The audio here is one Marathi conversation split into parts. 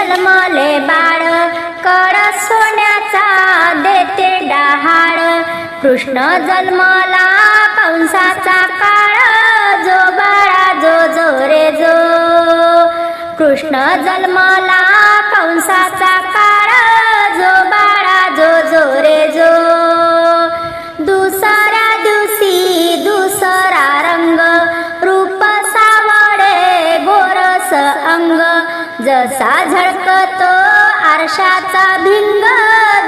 जन्मले बाळ कड सोन्याचा देते डहाळ. कृष्ण जन्मला कंसाचा काळ जो बाळा जो जो रे जो. कृष्ण जन्मला कंसाचा कसा झळकतो आरशाचा भिंग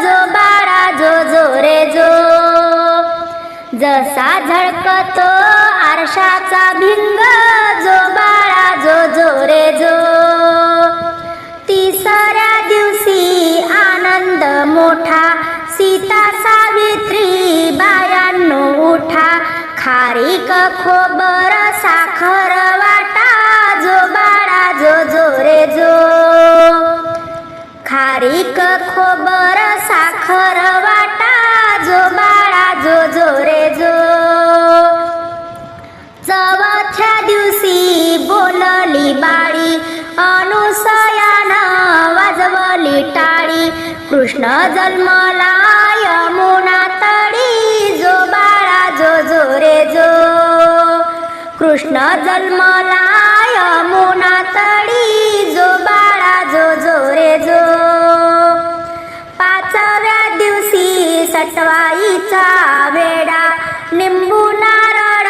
जो बाळा जो जो रे जो. जसा झळकतो आरशाचा भिंग जो बाळा जो जो रे जो. तिसऱ्या दिवशी आनंद मोठा सीता सावित्री बायांनो उठा. खारीक खोबर साखर कृष्ण जन्मला यमुना तळी जो बाळा जो जो रे जो. कृष्ण जन्मला यमुना तळी जो बाळा जो जो रे जो. पाचव्या दिवशी सटवाईचा वेडा निंबू नारळ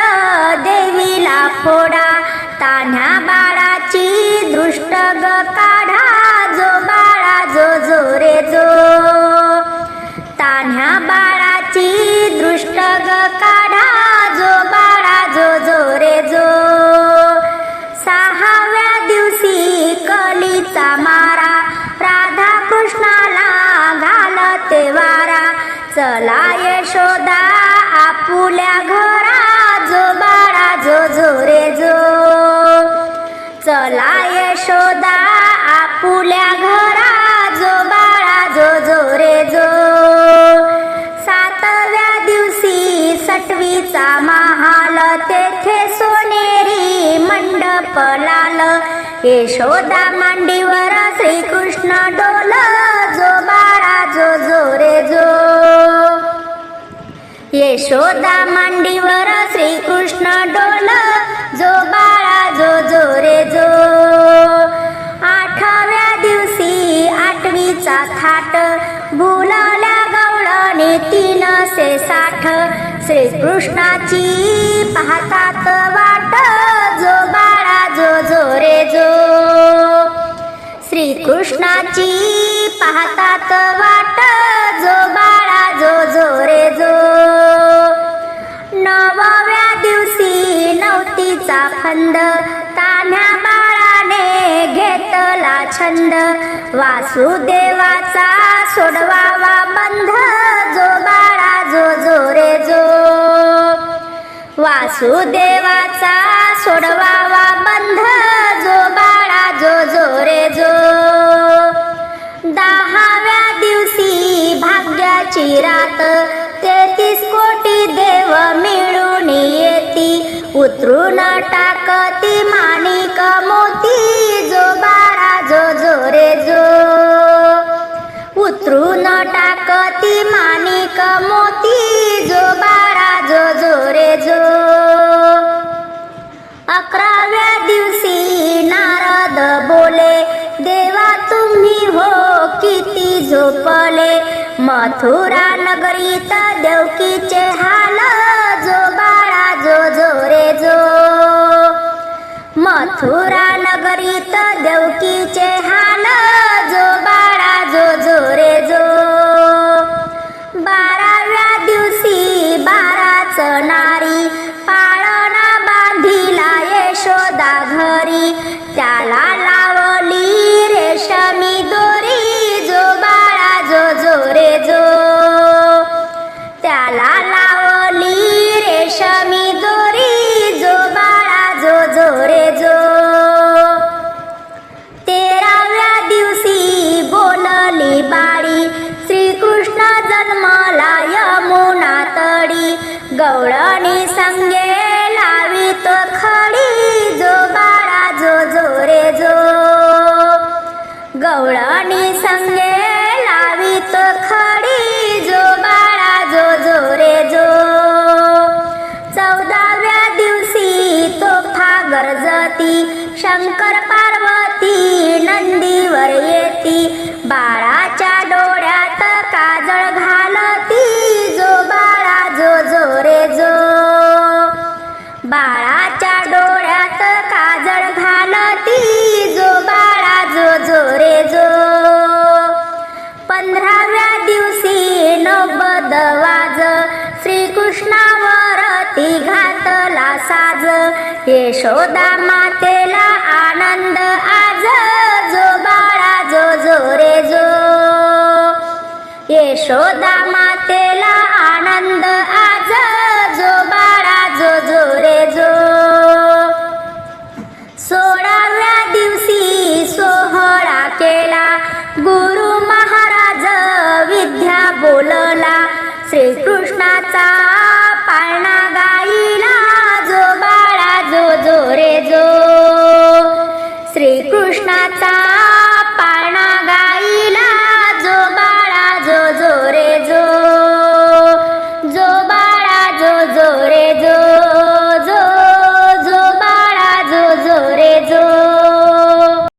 देवीला फोडा. तान्ह्या बाळाची दृष्ट ग तान्ह्या बाळाची दृष्ट ग काढा. जो बाळा जो जो रे जो. सहाव्या दिवशी कलीचा मारा. राधा कृष्णाला घालते वारा. चला यशोदा आपुल्या घरा. जो बाळा जो जो रे जो. चला यशोदा आपुल्या घरा. मंडप लाल यशोदा मांडीवर श्रीकृष्ण डोल जो बाळा जो जो. रे जो यशोदा मांडीवर श्रीकृष्ण डोल जो बाळा श्रीकृष्णाची पाहतात वाट जो बाळा जो जो रे जो. श्रीकृष्णाची पाहतात वाट जो बाळा जो जो रे जो. नवव्या दिवशी नवतीचा फंद तान्ह्या बाळाने घेतला छंद. वासुदेवाचा सोडवावा बंध वासुदेवाचा सोडवावा बंध जो बाळा जो जो रे जो. दहाव्या दिवशी भाग्याची रात तेहतीस कोटी देव मिळून येती. उतरून टाकती माणिक मोती. झोपले मथुरा नगरीत देवकीचे हाल जो बाळा जो जो रे जो. मथुरा नगरीत देवकीचे गौडाने सांगे. यशोदा मातेला आनंद आज जो बाळा जो जो रे जो. यशोदा मातेला आनंद आज जो बाळा जो जो रे जो. सोळाव्या दिवशी सोहळा केला गुरु महाराज विद्या बोलला श्रीकृष्णाचा